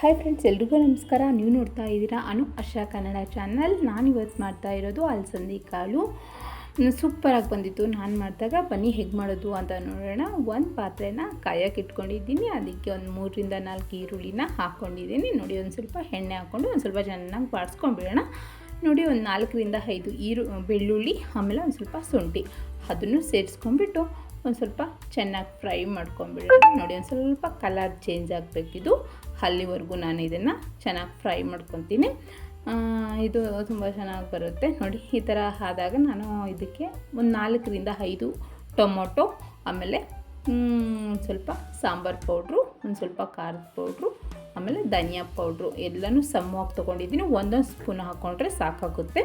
Hi friends ಎಲ್ರಿಗೂ ನಮಸ್ಕಾರ. ನೀವು ನೋಡ್ತಾ ಇದ್ದೀರಾ ಅನು ಆಶಾ ಕನ್ನಡ ಚಾನಲ್ ನಾನು ಇವತ್ತು ಮಾಡ್ತಾ ಇರೋದು ಅಲಸಂದಿ ಕಾಳು. ಸೂಪರಾಗಿ ಬಂದಿತ್ತು. ನಾನು ಮಾಡಿದಾಗ ಬನ್ನಿ ಹೇಗೆ ಮಾಡೋದು ಅಂತ ನೋಡೋಣ. ಒಂದು ಪಾತ್ರೆನ ಕಾಯಕ್ಕೆ ಇಟ್ಕೊಂಡಿದ್ದೀನಿ. ಅದಕ್ಕೆ ಒಂದು ಮೂರರಿಂದ ನಾಲ್ಕು ಈರುಳ್ಳಿನ ಹಾಕ್ಕೊಂಡಿದ್ದೀನಿ ನೋಡಿ, ಒಂದು ಸ್ವಲ್ಪ ಎಣ್ಣೆ ಹಾಕ್ಕೊಂಡು ಒಂದು ಸ್ವಲ್ಪ ಚೆನ್ನಾಗಿ ಬಾಡಿಸ್ಕೊಂಡ್ಬಿಡೋಣ ನೋಡಿ, ಒಂದು ನಾಲ್ಕರಿಂದ ಐದು ಈರು, ಬೆಳ್ಳುಳ್ಳಿ, ಆಮೇಲೆ ಒಂದು ಸ್ವಲ್ಪ ಶುಂಠಿ. ಅದನ್ನು ಸೇರಿಸ್ಕೊಂಡ್ಬಿಟ್ಟು ಒಂದು ಸ್ವಲ್ಪ ಚೆನ್ನಾಗಿ ಫ್ರೈ ಮಾಡ್ಕೊಂಬಿಡೋಣ ನೋಡಿ, ಒಂದು ಸ್ವಲ್ಪ ಕಲರ್ ಚೇಂಜ್ ಆಗಬೇಕಿದ್ದು ಅಲ್ಲಿವರೆಗೂ ನಾನು ಇದನ್ನು ಚೆನ್ನಾಗಿ ಫ್ರೈ ಮಾಡ್ಕೊತೀನಿ. ಇದು ತುಂಬ ಚೆನ್ನಾಗಿ ಬರುತ್ತೆ. ನೋಡಿ, ಈ ಥರ ಆದಾಗ ನಾನು ಇದಕ್ಕೆ ಒಂದು ನಾಲ್ಕರಿಂದ ಐದು ಟೊಮೊಟೊ, ಆಮೇಲೆ ಸ್ವಲ್ಪ ಸಾಂಬಾರು ಪೌಡ್ರು, ಒಂದು ಸ್ವಲ್ಪ ಖಾರದ ಪೌಡ್ರು, ಆಮೇಲೆ ಧನಿಯಾ ಪೌಡ್ರು ಎಲ್ಲನೂ ಸಮವಾಗಿ ತೊಗೊಂಡಿದ್ದೀನಿ. ಒಂದೊಂದು ಸ್ಪೂನ್ ಹಾಕ್ಕೊಂಡ್ರೆ ಸಾಕಾಗುತ್ತೆ.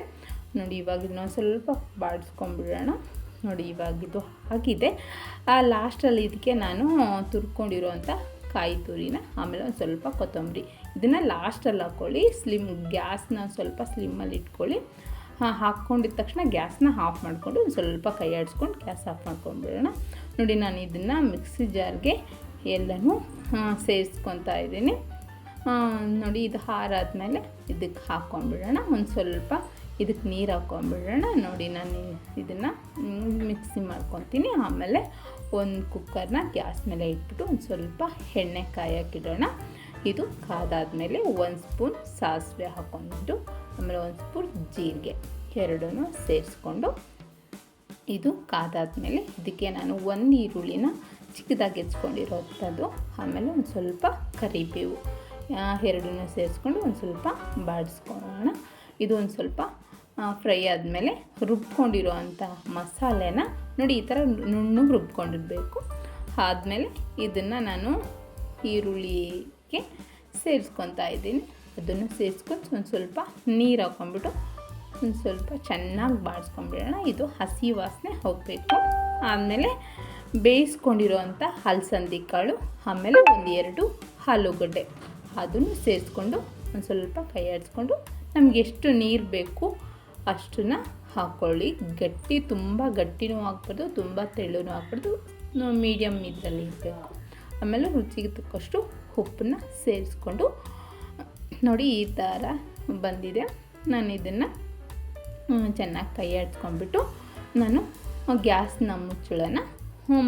ನೋಡಿ, ಇವಾಗ ಇನ್ನೊಂದು ಸ್ವಲ್ಪ ಬಾಡಿಸ್ಕೊಂಬಿಡೋಣ ನೋಡಿ ಇವಾಗಿದ್ದು ಆಗಿದೆ ಆ ಲಾಸ್ಟಲ್ಲಿ ಇದಕ್ಕೆ ನಾನು ತುರ್ಕೊಂಡಿರೋವಂಥ ಕಾಯಿ ತುರಿನ, ಆಮೇಲೆ ಒಂದು ಸ್ವಲ್ಪ ಕೊತ್ತಂಬರಿ. ಇದನ್ನು ಲಾಸ್ಟಲ್ಲಿ ಹಾಕ್ಕೊಳ್ಳಿ ಸ್ಲಿಮ್ ಗ್ಯಾಸ್ನ ಸ್ವಲ್ಪ ಸ್ಲಿಮ್ಮಲ್ಲಿ ಇಟ್ಕೊಳ್ಳಿ. ಹಾಕ್ಕೊಂಡಿದ ತಕ್ಷಣ ಗ್ಯಾಸ್ನ ಆಫ್ ಮಾಡಿಕೊಂಡು ಒಂದು ಸ್ವಲ್ಪ ಕೈ ಆಡಿಸ್ಕೊಂಡು ಗ್ಯಾಸ್ ಆಫ್ ಮಾಡ್ಕೊಂಡ್ಬಿಡೋಣ. ನೋಡಿ, ನಾನು ಇದನ್ನು ಮಿಕ್ಸಿ ಜಾರ್ಗೆ ಎಲ್ಲನೂ ಸೇರಿಸ್ಕೊತಾ ಇದ್ದೀನಿ. ನೋಡಿ, ಇದು ಹಾರಾದ್ಮೇಲೆ ಇದಕ್ಕೆ ಹಾಕ್ಕೊಂಡ್ಬಿಡೋಣ. ಒಂದು ಸ್ವಲ್ಪ ಇದಕ್ಕೆ ನೀರು ಹಾಕ್ಕೊಂಬಿಡೋಣ. ನೋಡಿ ನಾನು ಇದನ್ನು ಮಿಕ್ಸಿ ಮಾಡ್ಕೊತೀನಿ. ಆಮೇಲೆ ಒಂದು ಕುಕ್ಕರ್ನ ಗ್ಯಾಸ್ ಮೇಲೆ ಇಟ್ಬಿಟ್ಟು ಒಂದು ಸ್ವಲ್ಪ ಎಣ್ಣೆ ಕಾಯಕ್ಕಿಡೋಣ ಇದು ಕಾದಾದಮೇಲೆ ಒಂದು ಸ್ಪೂನ್ ಸಾಸಿವೆ ಹಾಕ್ಕೊಂಡ್ಬಿಟ್ಟು, ಆಮೇಲೆ ಒಂದು ಸ್ಪೂನ್ ಜೀರಿಗೆ ಎರಡೂ ಸೇರಿಸ್ಕೊಂಡು ಇದು ಕಾದಾದಮೇಲೆ ಇದಕ್ಕೆ ನಾನು ಒಂದು ಈರುಳ್ಳಿನ ಚಿಕ್ಕದಾಗಿ ಹೆಚ್ಕೊಂಡಿರೋಂಥದ್ದು ಆಮೇಲೆ ಒಂದು ಸ್ವಲ್ಪ ಕರಿಬೇವು ಎರಡನ್ನೂ ಸೇರಿಸ್ಕೊಂಡು ಒಂದು ಸ್ವಲ್ಪ ಬಾಡಿಸ್ಕೊಳ್ಳೋಣ. ಇದು ಒಂದು ಸ್ವಲ್ಪ ಫ್ರೈ ಆದಮೇಲೆ ರುಬ್ಕೊಂಡಿರೋ ಅಂಥ ಮಸಾಲೆನ ನೋಡಿ ಈ ಥರ ನುಣ್ಣಗೆ ರುಬ್ಕೊಂಡಿರಬೇಕು. ಆದಮೇಲೆ ಇದನ್ನು ನಾನು ಈರುಳ್ಳಿಗೆ ಸೇರಿಸ್ಕೊತಾ ಇದ್ದೀನಿ. ಅದನ್ನು ಸೇರಿಸ್ಕೊಂಡು ಒಂದು ಸ್ವಲ್ಪ ನೀರು ಹಾಕ್ಕೊಂಬಿಟ್ಟು ಒಂದು ಸ್ವಲ್ಪ ಚೆನ್ನಾಗಿ ಬಾಡಿಸ್ಕೊಂಬಿಡೋಣ ಇದು ಹಸಿ ವಾಸನೆ ಹೋಗಬೇಕು. ಆಮೇಲೆ ಬೇಯಿಸ್ಕೊಂಡಿರೋವಂಥ ಹಲಸಂದಿ ಕಾಳು, ಆಮೇಲೆ ಒಂದು ಎರಡು ಆಲೂಗಡ್ಡೆ. ಅದನ್ನು ಸೇರಿಸ್ಕೊಂಡು ಒಂದು ಸ್ವಲ್ಪ ಕೈ ಆಡಿಸ್ಕೊಂಡು ನಮ್ಗೆ ಎಷ್ಟು ನೀರು ಬೇಕು ಅಷ್ಟನ್ನ ಹಾಕ್ಕೊಳ್ಳಿ ಗಟ್ಟಿ, ತುಂಬ ಗಟ್ಟಿನೂ ಹಾಕ್ಬಾರ್ದು ತುಂಬ ತೆಳ್ಳನೂ ಹಾಕ್ಬಾರ್ದು ಮೀಡಿಯಮ್ ಇದರಲ್ಲಿ ಇರಬೇಕು ಆಮೇಲೆ ರುಚಿಗೆ ತಕ್ಕಷ್ಟು ಉಪ್ಪನ್ನ ಸೇರಿಸ್ಕೊಂಡು, ನೋಡಿ ಈ ಥರ ಬಂದಿದೆ. ನಾನು ಇದನ್ನು ಚೆನ್ನಾಗಿ ಕೈ ಆಡ್ಸ್ಕೊಂಡ್ಬಿಟ್ಟು ನಾನು ಗ್ಯಾಸ್ನ ಮುಚ್ಚಳನ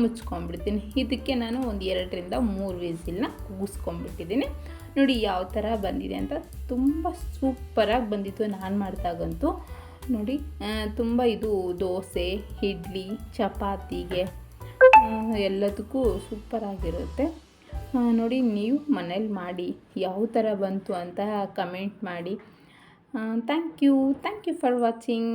ಮುಚ್ಕೊಂಡ್ಬಿಡ್ತೀನಿ. ಇದಕ್ಕೆ ನಾನು ಒಂದು ಎರಡರಿಂದ ಮೂರು ವಿಸಿಲ್ನ ಕೂಗಿಸ್ಕೊಂಡ್ಬಿಟ್ಟಿದ್ದೀನಿ ನೋಡಿ ಯಾವ ಥರ ಬಂದಿದೆ ಅಂತ ತುಂಬ ಸೂಪರಾಗಿ ಬಂದಿತ್ತು ನಾನು ಮಾಡಿದಾಗಂತೂ. ನೋಡಿ. ತುಂಬ ಇದು ದೋಸೆ, ಇಡ್ಲಿ, ಚಪಾತಿಗೆ ಎಲ್ಲದಕ್ಕೂ ಸೂಪರಾಗಿರುತ್ತೆ ನೋಡಿ ನೀವು ಮನೇಲಿ ಮಾಡಿ, ಯಾವ ಥರ ಬಂತು ಅಂತ ಕಮೆಂಟ್ ಮಾಡಿ. Thank you thank you for watching